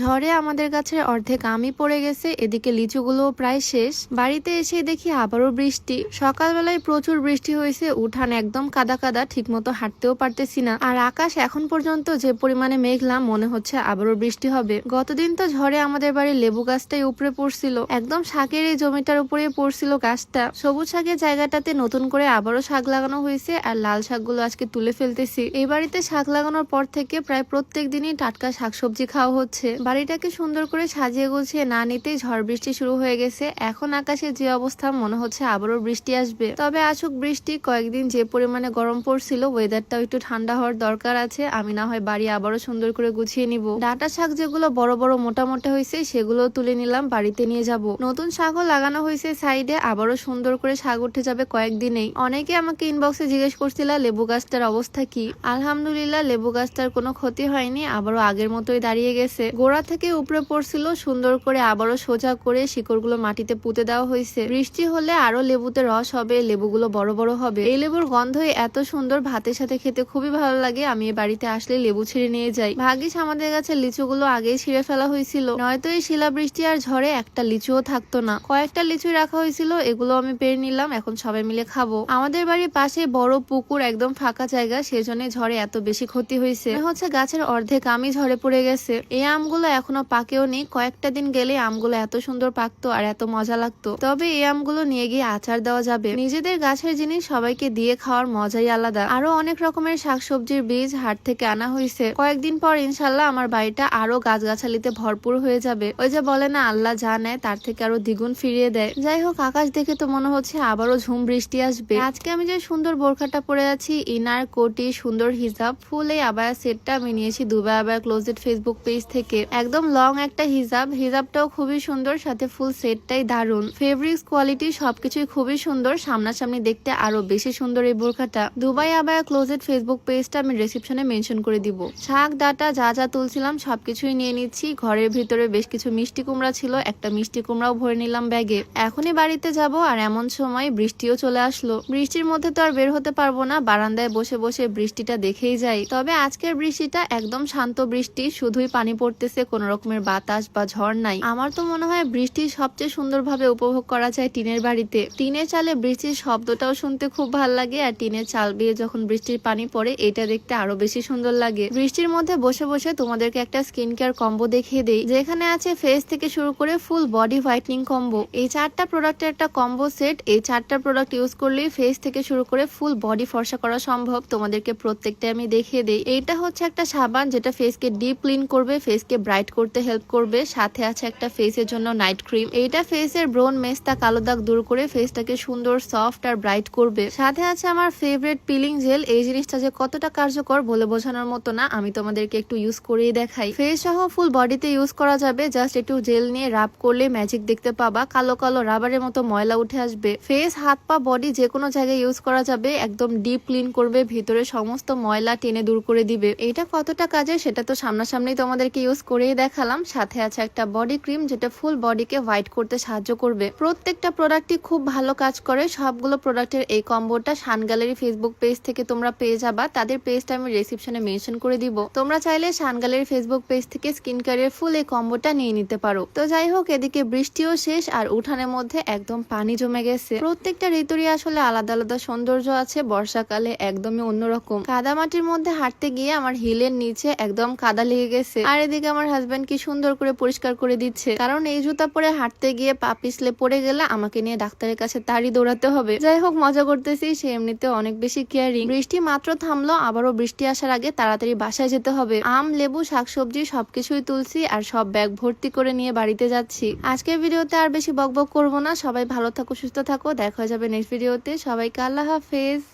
ঝড়ে আমাদের গাছের অর্ধেক আমি পড়ে গেছে, এদিকে লিচুগুলোও প্রায় শেষ। বাড়িতে এসে দেখি আবারও বৃষ্টি। সকালবেলায় প্রচুর বৃষ্টি হয়েছে, উঠান একদম কাদা কাদা, ঠিকমতো হাঁটতেও পারতেছি না। আর আকাশ এখন পর্যন্ত যে পরিমাণে মেঘলা, মনে হচ্ছে আবারও বৃষ্টি হবে। গতদিন তো ঝড়ে আমাদের বাড়ির লেবু গাছটাই উপরে পড়ছিল। একদম শাকের এই জমিটার উপরে পড়ছিল গাছটা। সবুজ শাকের জায়গাটাতে নতুন করে আবারও শাক লাগানো হয়েছে, আর লাল শাকগুলো আজকে তুলে ফেলতেছি। এই বাড়িতে শাক লাগানোর পর থেকে প্রায় প্রত্যেক দিনই টাটকা শাকসবজি খাওয়া হচ্ছে। বাড়িটাকে সুন্দর করে সাজিয়ে গুছিয়ে না নিতেই ঝড় বৃষ্টি শুরু হয়ে গেছে। এখন আকাশে যে অবস্থা, মনে হচ্ছে আবারও বৃষ্টি আসবে। তবে আসুক বৃষ্টি, কয়েকদিন যে পরিমাণে গরম পড়ছিল ওয়েদারটাও একটু ঠান্ডা হওয়ার দরকার আছে। আমি না হয় বাড়ি আবারও সুন্দর করে গুছিয়ে নিব। ডাটা শাক যেগুলো বড় বড় মোটা মোটা হয়েছে, সেগুলো তুলে নিলাম, বাড়িতে নিয়ে যাব। নতুন শাকও লাগানো হয়েছে সাইডে, আবারও সুন্দর করে শাক উঠে যাবে কয়েকদিনেই। অনেকে আমাকে ইনবক্সে জিজ্ঞেস করছিল, লেবু গাছটার অবস্থা কি? আলহামদুলিল্লাহ, লেবু গাছটার কোনো ক্ষতি হয়নি, আবারও আগের মতোই দাঁড়িয়ে গেছে। গোড়া থেকে উপরে পড়ছিল, সুন্দর করে আবারও সোজা করে শিকড়গুলো মাটিতে পুঁতে দেওয়া হয়েছে। বৃষ্টি হলে আরও লেবুতে রস হবে, লেবুগুলো বড় বড় হবে। এই লেবুর গন্ধই এত সুন্দর, ভাতের সাথে খেতে খুবই ভালো লাগে। আমি বাড়িতে আসলে লেবু ছিঁড়ে নিয়ে যাই। ভাগ্যিস আমাদের কাছে লিচুগুলো আগেই ছিঁড়ে ফেলা হয়েছিল। নয়তো এই শিলা বৃষ্টি আর ঝড়ে একটা লিচুও থাকতো না। কয়েকটা লিচু রাখা হয়েছিল, এগুলো আমি পেরে নিলাম, এখন সবাই মিলে খাব। আমাদের বাড়ির পাশে বড় পুকুর, একদম ফাঁকা জায়গা, সেজন্য ঝড়ে এত বেশি ক্ষতি হয়েছে। হচ্ছে গাছের অর্ধেক আমই ঝরে পড়ে গেছে। এই আমগুলো এখনও পাকেও নেই কয়েকটা দিন গেলে আমগুলো এত সুন্দর পাকতো আর এত মজা লাগতো। তবে এই আমগুলো নিয়ে গিয়ে আচার দেওয়া যাবে। নিজেদের গাছের জিনিস সবাইকে দিয়ে খাওয়ার মজাই আলাদা। আরও অনেক রকমের শাকসবজির বীজ হাট থেকে আনা হয়েছে কয়েকদিন পর ইনশাল্লাহ আমার বাড়িটা আরও গাছগাছালিতে ভরপুর হয়ে যাবে। ওই যে বলে না, আল্লাহ যা নেয় তার থেকে আরও দ্বিগুণ ফিরিয়ে দেয়। যাই হোক, আকাশ দেখে তো মনে হচ্ছে আবারও ঝুম বৃষ্টি আসবে। আজকে আমি যে সুন্দর বোরখাটা পরে আছি, ইনার কোটি, সুন্দর হিজাব, ফুল এই আবায়া সেটটা আমি নিয়েছি দুবাই আবায়া ক্লোজেড ফেসবুক পেজ থেকে। একদম লং একটা হিজাব। হিজাবটাও খুবই সুন্দর, সাথে ফুল সেটটাই দারুণ। ফেব্রিক্স কোয়ালিটি সবকিছুই খুবই সুন্দর, সামনাসামনি দেখতে আরও বেশি সুন্দর এই বোরখাটা। দুবাই আবায়া ক্লোজেড ফেসবুক পেজটা আমি রিসেপশনে মেনশন করে দিব। শাক, ডাটা, যা যা তুলছিলাম সবকিছুই নিয়ে নিচ্ছি। ঘরের ভিতরে বেশ কিছু মিষ্টি কুমড়া ছিল, একটা মিষ্টি কুমড়াও ভরে নিলাম ব্যাগে। এখনই বাড়িতে যাব আর এমন সময় বৃষ্টিও চলে আসলো। বৃষ্টির মধ্যে তো আর বের হতে পারব না, বারান্দায় বসে বসে বৃষ্টিটা দেখেই যাই। তবে আজকের বৃষ্টিটা একদম শান্ত বৃষ্টি, শুধুই পানি পড়তেছে কোনো রকমের বাতাস বা ঝড় নাই। আমার তো মনে হয় বৃষ্টি সবচেয়ে সুন্দরভাবে উপভোগ করা যায় টিনের বাড়িতে। টিনের চালে বৃষ্টির শব্দটাও শুনতে খুব ভালো লাগে আর টিনের চাল দিয়ে যখন বৃষ্টির পানি পড়ে, এটা দেখতে আরও বেশি সুন্দর লাগে। বৃষ্টির মধ্যে বসে বসে তোমাদেরকে একটা স্কিন কেয়ার কম্বো দেখিয়ে দেই। যেখানে আছে ফেস থেকে শুরু করে ফুল বডি হোয়াইটনিং কম্বো। এই চারটা প্রোডাক্টের একটা কম্বো সেট। এই চারটা প্রোডাক্ট ইউজ করলেই ফেস থেকে শুরু করে ফুল বডি ফর্সা করা সম্ভব। তোমাদেরকে প্রত্যেকটা আমি দেখিয়ে দেই। এইটা হচ্ছে একটা সাবান যেটা ফেসকে ডিপ ক্লিন করবে, ফেসকে ব্রাইট করতে হেল্প করবে। সাথে আছে একটা ফেসের জন্য নাইট ক্রিম। এইটা ফেসের ব্রোন মেস্তা কালো দাগ দূর করে ফেসটাকে সুন্দর, সফট আর ব্রাইট করবে। সাথে আছে আমার ফেভারিট পিলিং জেল। এই জিনিসটা যে কতটা কার্যকর বলে বোঝানোর মতো না, আমি তোমাদেরকে একটু ইউজ করেই দেখাই। ফেস সহ ফুল বডিতে ইউজ করা যাবে। জাস্ট একটু জেল নিয়ে রাব করলে ম্যাজিক দেখতে পাবা। কালো কালো রাবারের মতো ময়লা উঠে আসবে। ফেস, হাত, পা বডি যে কোনো জায়গায় ইউজ করা যাবে। একদম ডিপ ক্লিন করবে। ভিতরে সমস্ত ময়লা টেনে দূর করে দিবে। এটা কতটা কাজে সেটা তো সামনাসামনি তোমাদেরকে ইউজ করেই দেখালাম, সাথে আছে একটা বডি ক্রিম যেটা ফুল বডিকে হোয়াইট করতে সাহায্য করবে। প্রত্যেকটা প্রোডাক্টই খুব ভালো কাজ করে। সবগুলো প্রোডাক্টের এই কম্বোটা শান গ্যালারি ফেসবুক পেজ থেকে তোমরা পেয়ে যাবা। তাদের পেজটা আমি রিসিপশনে মেনশন করে দিব। তোমরা চাইলে শান গ্যালারি ফেসবুক পেজ থেকে স্কিন কেয়ারের ফুল এই কম্বোটা নিয়ে নিতে পারো। তো যাই হোক, এদিকে বৃষ্টিও শেষ আর উঠানের মধ্যে একদম পানি জমে গেছে। প্রত্যেকটা ঋতুরই আসলে আলাদা আলাদা সৌন্দর্য আছে। বর্ষাকালে একদমই অন্যরকম। কাদা মাটির মধ্যে হাঁটতে গিয়ে আমার হিলের নিচে একদম কাদা লেগে গেছে। আর এদিকে আমার হাজবেন্ড কি সুন্দর করে পরিষ্কার করে দিচ্ছে? কারণ এই জুতা পরে হাঁটতে গিয়ে পা পিছলে পড়ে গেলে আমাকে নিয়ে ডাক্তারের কাছে তাড়ি দৌড়াতে হবে। যাই হোক, মজা করতেছি, সে এমনিতে অনেক বেশি কেয়ারিং বৃষ্টি মাত্র থামলো, আবারও বৃষ্টি আসার আগে তাড়াতাড়ি বাসায় যেতে হবে। আম, লেবু, শাকসবজি সবকিছুই তুলছি আর সব ব্যাগ ভর্তি করে নিয়ে বাড়িতে যাচ্ছি। আজকের ভিডিওতে আর বেশি বকবক করব না। সবাই ভালো থাকো, সুস্থ থাকো। দেখা যাবে নেক্সট ভিডিওতে। সবাইকে আল্লাহ হাফেজ।